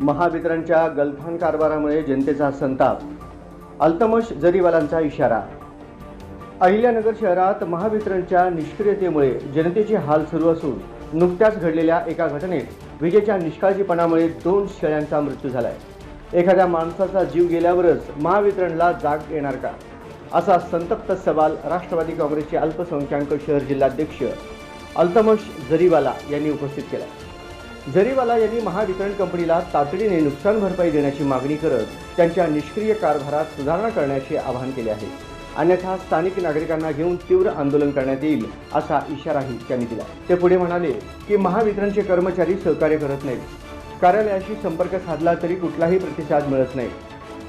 महावितरणच्या गलथान कारभारामुळे जनतेचा संताप अल्तमश जरीवालांचा इशारा. अहिल्यानगर शहरात महावितरणच्या निष्क्रियतेमुळे जनतेचे हाल सुरू असून नुकत्याच घडलेल्या एका घटनेत विजेच्या निष्काळजीपणामुळे दोन शेळ्यांचा मृत्यू झालाय. एखाद्या माणसाचा जीव गेल्यावरच महावितरणला जाग येणार का? असा संतप्त सवाल राष्ट्रवादी काँग्रेसचे अल्पसंख्याक शहर जिल्हाध्यक्ष अल्तमश जरीवाला यांनी उपस्थित केला जरीवाला यांनी महावितरण कंपनीला तातडीने नुकसान भरपाई देण्याची मागणी करत त्यांच्या निष्क्रिय कारभारात सुधारणा करण्याचे आवाहन केले आहे. अन्यथा स्थानिक नागरिकांना घेऊन तीव्र आंदोलन करण्यात येईल असा इशाराही त्यांनी दिला. ते पुढे म्हणाले की महावितरणचे कर्मचारी सहकार्य करत नाहीत. कार्यालयाशी संपर्क साधला तरी कुठलाही प्रतिसाद मिळत नाही.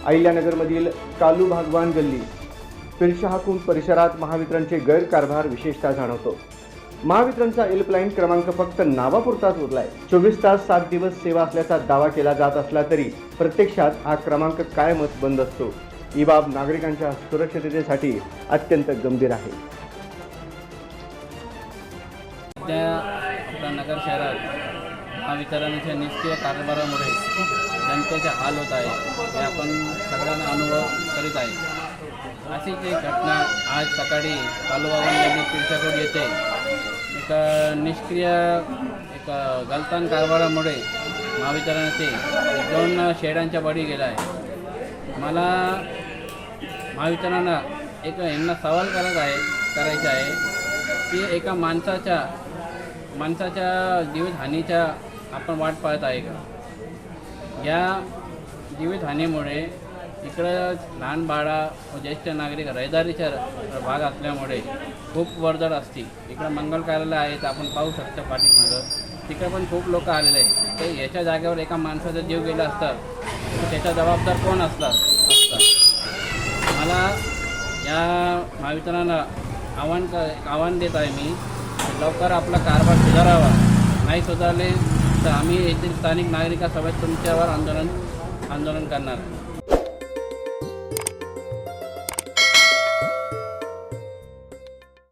अहिल्यानगरमधील कालू भागवान गल्ली पिरशहाकुंड परिसरात महावितरणचे गैरकारभार विशेषतः जाणवतो. महावितरणचा हेल्पलाईन क्रमांक फक्त नावापुरताच उरलाय चोवीस तास सात दिवस सेवा असल्याचा दावा केला जात असला तरी प्रत्यक्षात हा क्रमांक कायमच बंद असतो. ही बाब नागरिकांच्या सुरक्षिततेसाठी अत्यंत गंभीर आहे. त्या आपल्या नगर शहरात महावितरणाच्या निष्क्रिय कारभारामुळे जनतेचे हाल होत आहे. हे आपण सगळ्यांना अनुभव करीत आहे. अशीच एक घटना आज सकाळी कालूबाबांनी पिरसाकोट येथे एका निष्क्रिय एक गलतान कारभारामुळे महावितरणाचे दोन शेडांच्या बळी गेला आहे मला महावितरणाला एक यांना सवाल करत आहे करायचा आहे की एका माणसाच्या माणसाच्या जीवितहानीच्या आपण वाट पाहत आहे का? या जीवितहानीमुळे इकडं लहान बाळा ज्येष्ठ नागरिक रहदारीचा भाग असल्यामुळे खूप वर्दळ असते इकडं मंगल कार्यालय आहे तर आपण पाहू शकतो पाठीमागं. तिकडे पण खूप लोक आलेले आहेत. तर याच्या जागेवर एका माणसाचा जीव गेला असता तर त्याचा जबाबदार कोण असला असता? मला या महावितरणाला आव्हान क आव्हान देत आहे मी लवकर आपला कारभार सुधारावा. नाही सुधारले तर आम्ही येथील स्थानिक नागरिकासोबत तुमच्यावर आंदोलन आंदोलन करणार.